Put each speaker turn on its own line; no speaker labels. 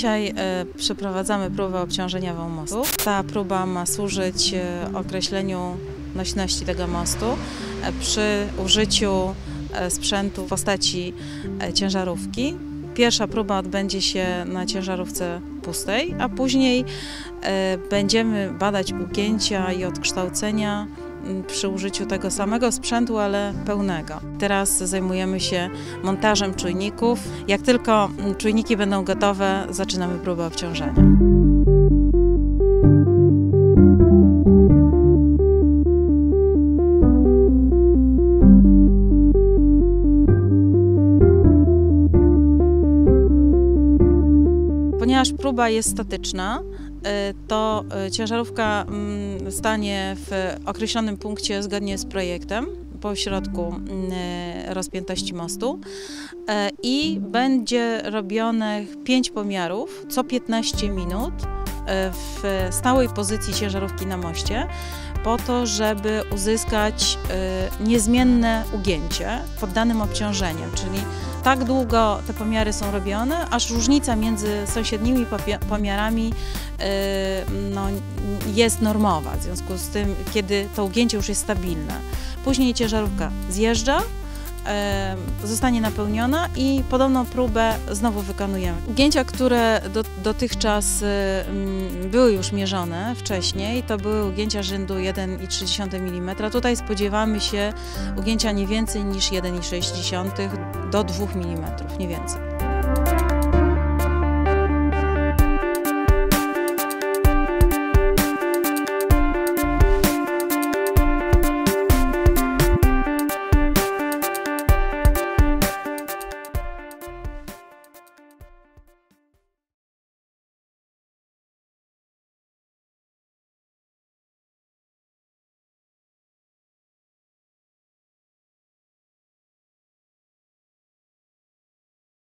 Dzisiaj e, przeprowadzamy próbę obciążeniową mostu. Ta próba ma służyć e, określeniu nośności tego mostu e, przy użyciu sprzętu w postaci ciężarówki. Pierwsza próba odbędzie się na ciężarówce pustej, a później będziemy badać ugięcia i odkształcenia przy użyciu tego samego sprzętu, ale pełnego. Teraz zajmujemy się montażem czujników. Jak tylko m, czujniki będą gotowe, zaczynamy próbę obciążenia. Ponieważ próba jest statyczna, to y, ciężarówka mm, stanie w określonym punkcie zgodnie z projektem po środku mm, rozpiętości mostu y, i będzie robione 5 pomiarów co 15 minut y, w stałej pozycji ciężarówki na moście po to, żeby uzyskać y, niezmienne ugięcie pod danym obciążeniem, czyli tak długo te pomiary są robione, aż różnica między sąsiednimi pomiarami y, no, jest normowa, w związku z tym, kiedy to ugięcie już jest stabilne. Później ciężarówka zjeżdża, e, zostanie napełniona i podobną próbę znowu wykonujemy. Ugięcia, które do, dotychczas e, mm, były już mierzone wcześniej, to były ugięcia rzędu 1,3 mm. Tutaj spodziewamy się ugięcia nie więcej niż 1,6 do 2 mm, nie więcej.